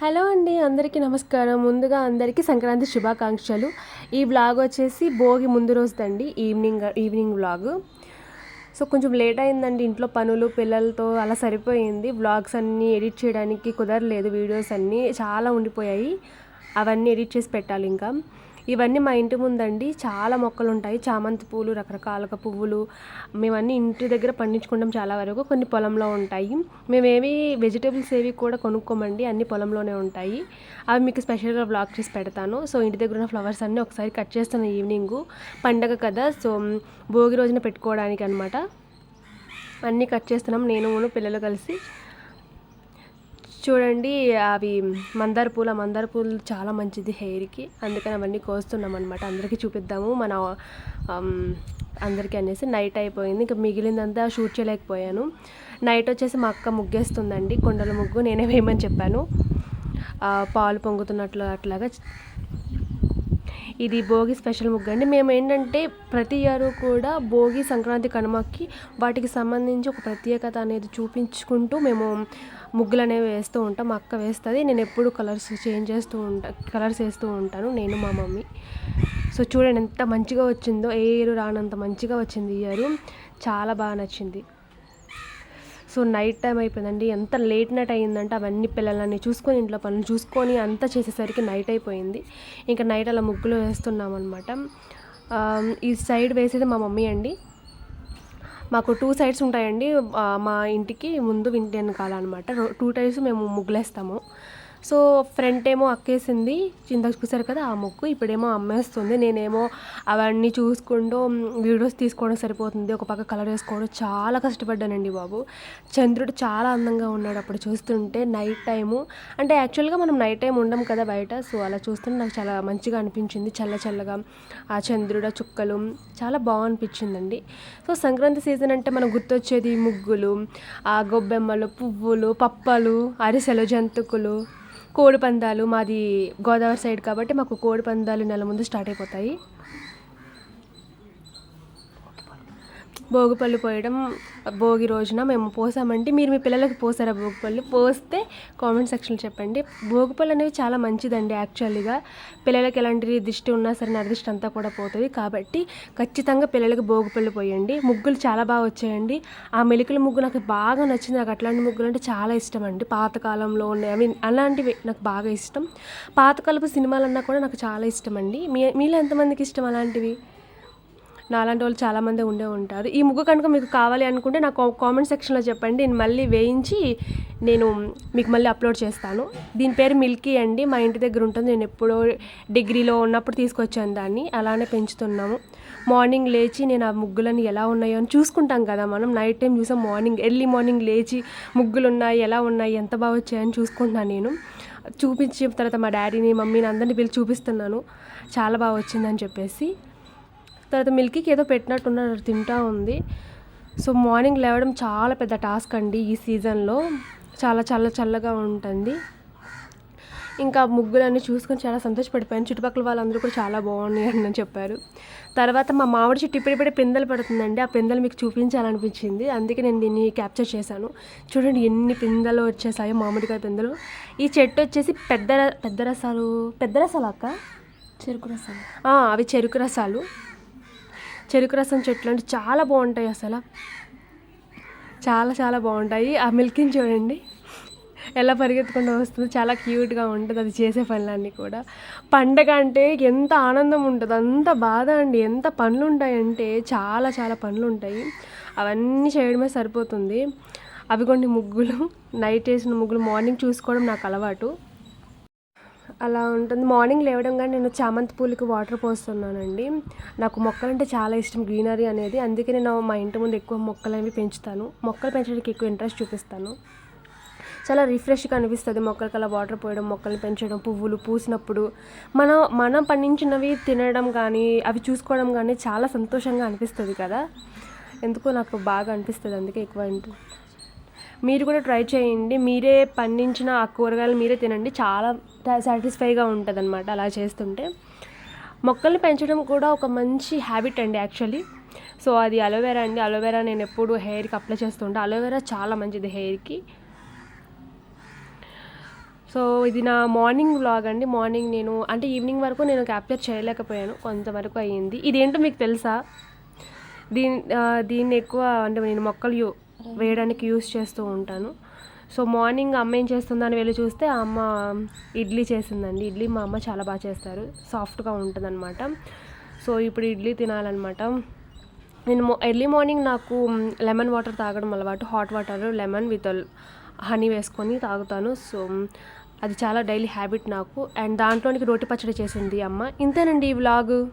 Hello అండి అందరికీ నమస్కారం. ముందుగా అందరికీ సంక్రాంతి శుభాకాంక్షలు. ఈ బ్లాగ్ వచ్చేసి భోగి ముందు రోజుదండి ఈవినింగ్ ఈవినింగ్ బ్లాగ్ సో కొంచెం లేట్ అయిందండి ఇంట్లో పనులు పిల్లలతో అలా సరిపోయింది. బ్లాగ్స్ అన్నీ ఎడిట్ చేయడానికి కుదరలేదు వీడియోస్ అన్నీ చాలా ఉండిపోయాయి. అవన్నీ ఎడిట్ చేసి పెట్టాలి ఇంకా ఇవన్నీ మా ఇంటి ముందండి. చాలా మొక్కలు ఉంటాయి చామంతి పూలు రకరకాలుగా పువ్వులు. మేమన్నీ ఇంటి దగ్గర పండించుకుంటాం చాలా వరకు. కొన్ని పొలంలో ఉంటాయి. మేమేవి వెజిటేబుల్స్ ఏవి కూడా కొనుక్కోమండి. అన్ని పొలంలోనే ఉంటాయి. అవి మీకు స్పెషల్గా బ్లాక్ చేసి పెడతాను. సో ఇంటి దగ్గర ఉన్న ఫ్లవర్స్ అన్నీ ఒకసారి కట్ చేస్తాను ఈవినింగ్. పండగ కదా సో భోగి రోజున పెట్టుకోవడానికి అనమాట అన్నీ కట్ చేస్తున్నాం. నేను పిల్లలు కలిసి. చూడండి అవి మందార పూల మందార పూలు చాలా మంచిది హెయిర్కి అందుకని అవన్నీ కోస్తున్నాం అనమాట అందరికీ చూపిద్దాము. మన అందరికీ అనేసి నైట్ అయిపోయింది. ఇంకా మిగిలిందంతా షూట్ చేయలేకపోయాను. నైట్ వచ్చేసి మా అక్క ముగ్గేస్తుందండి. కొండల ముగ్గు నేనే వేయమని చెప్పాను. పాలు పొంగుతున్నట్లు అట్లాగా ఇది భోగి స్పెషల్ ముగ్గు అండి. మేము ఏంటంటే ప్రతి ఇయర్ కూడా భోగి సంక్రాంతి కనుమకి వాటికి సంబంధించి ఒక ప్రత్యేకత అనేది చూపించుకుంటూ మేము ముగ్గులు అనేవి వేస్తూ ఉంటాం. మా అక్క వేస్తుంది నేను ఎప్పుడు కలర్స్ చేంజ్ చేస్తూ ఉంటా కలర్స్ వేస్తూ ఉంటాను. నేను మా మమ్మీ. సో చూడండి ఎంత మంచిగా వచ్చిందో ఏ ఇయర్ రానంత మంచిగా వచ్చింది ఈ ఇయర్. చాలా బాగా నచ్చింది. సో నైట్ టైం అయిపోయిందండి. ఎంత లేట్ నైట్ అయ్యిందంటే అవన్నీ పిల్లలని చూసుకొని ఇంట్లో పనులు చూసుకొని అంతా చేసేసరికి నైట్ అయిపోయింది. ఇంకా నైట్ అలా ముగ్గులు వేస్తున్నాం అనమాట ఈ సైడ్ వేసేది మా మమ్మీ అండి. మాకు టూ సైడ్స్ ఉంటాయండి. మా ఇంటికి ముందు వింటి వెనకాల అనమాట టూ టైమ్స్ మేము ముగ్గులేస్తాము. సో ఫ్రంట్ ఏమో అక్కేసింది. చింతకు చూసారు కదా ఆ ముగ్గు ఇప్పుడేమో అమ్మేస్తుంది. నేనేమో అవన్నీ చూసుకుంటూ వీడియోస్ తీసుకోవడం సరిపోతుంది. ఒక పక్క కలర్ వేసుకోవడం చాలా కష్టపడ్డానండి బాబు. చంద్రుడు చాలా అందంగా ఉన్నాడు అప్పుడు చూస్తుంటే నైట్ టైము అంటే యాక్చువల్గా మనం నైట్ టైం ఉండం కదా బయట. సో అలా చూస్తుంటే నాకు చాలా మంచిగా అనిపించింది. చల్ల చల్లగా ఆ చంద్రుడు చుక్కలు చాలా బాగా అనిపించిందండి. సో సంక్రాంతి సీజన్ అంటే మనకు గుర్తొచ్చేది ముగ్గులు ఆ గొబ్బెమ్మలు పువ్వులు పప్పలు అరిసెలు జంతుకులు కోడి పందాలు మాది గోదావరి సైడ్ కాబట్టి మాకు కోడి పందాలు నెల ముందు స్టార్ట్ అయిపోతాయి. భోగిపళ్ళు పోయడం భోగి రోజున మేము పోసామంటే మీరు మీ పిల్లలకు పోసారా భోగిపళ్ళు? పోస్తే కామెంట్ సెక్షన్లో చెప్పండి. భోగిపళ్ళు అనేవి చాలా మంచిదండి యాక్చువల్గా. పిల్లలకి ఎలాంటి దిష్టి ఉన్నా సరే నరదిష్టి అంతా కూడా పోతుంది. కాబట్టి ఖచ్చితంగా పిల్లలకు భోగిపళ్ళు పోయండి. ముగ్గులు చాలా బాగా వచ్చాయండి. ఆ మెలికల ముగ్గు నాకు బాగా నచ్చింది. నాకు అట్లాంటి ముగ్గులు అంటే చాలా ఇష్టం అండి. పాతకాలంలో ఉన్నాయి. ఐ మీన్ అలాంటివి నాకు బాగా ఇష్టం. పాతకాలపు సినిమాలన్నా కూడా నాకు చాలా ఇష్టం అండి. మీ మీలో ఎంతమందికి ఇష్టం అలాంటివి? నాలాంటి వాళ్ళు చాలామంది ఉండే ఉంటారు. ఈ ముగ్గు కనుక మీకు కావాలి అనుకుంటే నాకు కామెంట్ సెక్షన్లో చెప్పండి. నేను మళ్ళీ వేయించి నేను మీకు మళ్ళీ అప్లోడ్ చేస్తాను. దీని పేరు మిల్కీ అండి. మా ఇంటి దగ్గర ఉంటుంది. నేను ఎప్పుడో డిగ్రీలో ఉన్నప్పుడు తీసుకొచ్చాను దాన్ని. అలానే పెంచుతున్నాము. మార్నింగ్ లేచి నేను ఆ ముగ్గులని ఎలా ఉన్నాయో అని చూసుకుంటాం కదా మనం. నైట్ టైం చూసాం మార్నింగ్ ఎర్లీ మార్నింగ్ లేచి ముగ్గులు ఉన్నాయి ఎలా ఉన్నాయి ఎంత బాగా వచ్చాయని చూసుకుంటున్నాను నేను. చూపించిన తర్వాత మా డాడీని మమ్మీని అందరిని పిలిచి చూపిస్తున్నాను. చాలా బాగా వచ్చిందని చెప్పేసి. తర్వాత మిల్కీకి ఏదో పెట్టినట్టున్నారు తింటా ఉంది. సో మార్నింగ్ లేవడం చాలా పెద్ద టాస్క్ అండి ఈ సీజన్లో. చాలా చల్ల చల్లగా ఉంటుంది. ఇంకా ముగ్గులన్నీ చూసుకొని చాలా సంతోషపడిపోయాను. చుట్టుపక్కల వాళ్ళందరూ కూడా చాలా బాగున్నాయి అని చెప్పారు. తర్వాత మా మామిడి చెట్టు ఇప్పుడిప్పుడే పిందెలు పడుతుందండి. ఆ పిందెలు మీకు చూపించాలనిపించింది. అందుకే నేను దీన్ని క్యాప్చర్ చేశాను. చూడండి ఎన్ని పిందెలు వచ్చేసాయో మామిడికాయ పిందెలు. ఈ చెట్టు వచ్చేసి పెద్ద పెద్ద రసాలు పెద్ద రసాలు అక్క? చెరుకు రసం ఆ, అవి చెరుకు రసాలు. చెరుకు రసం చెట్లు అంటే చాలా బాగుంటాయి అసలు. చాలా చాలా బాగుంటాయి. ఆ మిల్కిని చూడండి. ఎలా పరిగెత్తుకుంటూ వస్తుందో చాలా క్యూట్గా ఉంటుంది అది చేసే పనులన్నీ కూడా. పండగ అంటే ఎంత ఆనందం ఉంటుంది అంత బాధ అండి. ఎంత పనులు ఉంటాయంటే చాలా చాలా పనులు ఉంటాయి. అవన్నీ చేయడమే సరిపోతుంది. అవి కొన్ని ముగ్గులు నైట్ వేసిన ముగ్గులు మార్నింగ్ చూసుకోవడం నాకు అలవాటు. అలా ఉంటుంది. మార్నింగ్ లేవడం కానీ నేను చామంతి పూలకి వాటర్ పోస్తున్నానండి. నాకు మొక్కలంటే చాలా ఇష్టం గ్రీనరీ అనేది. అందుకే నేను మా ఇంటి ముందు ఎక్కువ మొక్కలు అనేవి పెంచుతాను. మొక్కలు పెంచడానికి ఎక్కువ ఇంట్రెస్ట్ చూపిస్తాను. చాలా రిఫ్రెష్గా అనిపిస్తుంది మొక్కలకి అలా వాటర్ పోయడం మొక్కలు పెంచడం పువ్వులు పూసినప్పుడు. మనం మనం పండించినవి తినడం కానీ అవి చూసుకోవడం కానీ చాలా సంతోషంగా అనిపిస్తుంది కదా. ఎందుకో నాకు బాగా అనిపిస్తుంది అందుకే ఎక్కువ ఇంట్రెస్ట్ మీరు కూడా ట్రై చేయండి. మీరే పండించిన ఆ కూరగాయలు మీరే తినండి. చాలా సాటిస్ఫైగా ఉంటుంది అనమాట అలా చేస్తుంటే. మొక్కల్ని పెంచడం కూడా ఒక మంచి హ్యాబిట్ అండి యాక్చువల్లీ సో అది అలోవెరా అండి. అలోవెరా నేను ఎప్పుడు హెయిర్కి అప్లై చేస్తుంటే అలోవెరా చాలా మంచిది హెయిర్కి సో ఇది నా మార్నింగ్ వ్లాగ్ అండి. మార్నింగ్ నేను అంటే ఈవినింగ్ వరకు నేను క్యాప్చర్ చేయలేకపోయాను. కొంతవరకు అయ్యింది. ఇదేంటో మీకు తెలుసా? దీని దీన్ని ఎక్కువ అంటే నేను మొక్కలు యూ వేయడానికి యూస్ చేస్తూ ఉంటాను. సో మార్నింగ్ అమ్మ ఏం చేస్తుందని వెళ్ళి చూస్తే ఆ అమ్మ ఇడ్లీ చేసిందండి. ఇడ్లీ మా అమ్మ చాలా బాగా చేస్తారు. సాఫ్ట్గా ఉంటుందన్నమాట. సో ఇప్పుడు ఇడ్లీ తినాలన్నమాట. నేను మో ఎర్లీ మార్నింగ్ నాకు లెమన్ వాటర్ తాగడం అలవాటు. Hot water lemon with honey వేసుకొని తాగుతాను. సో అది చాలా డైలీ హ్యాబిట్ నాకు. అండ్ దాంట్లోనికి రోటి పచ్చడి చేసింది అమ్మ. ఇంతేనండి ఈ వ్లాగ్?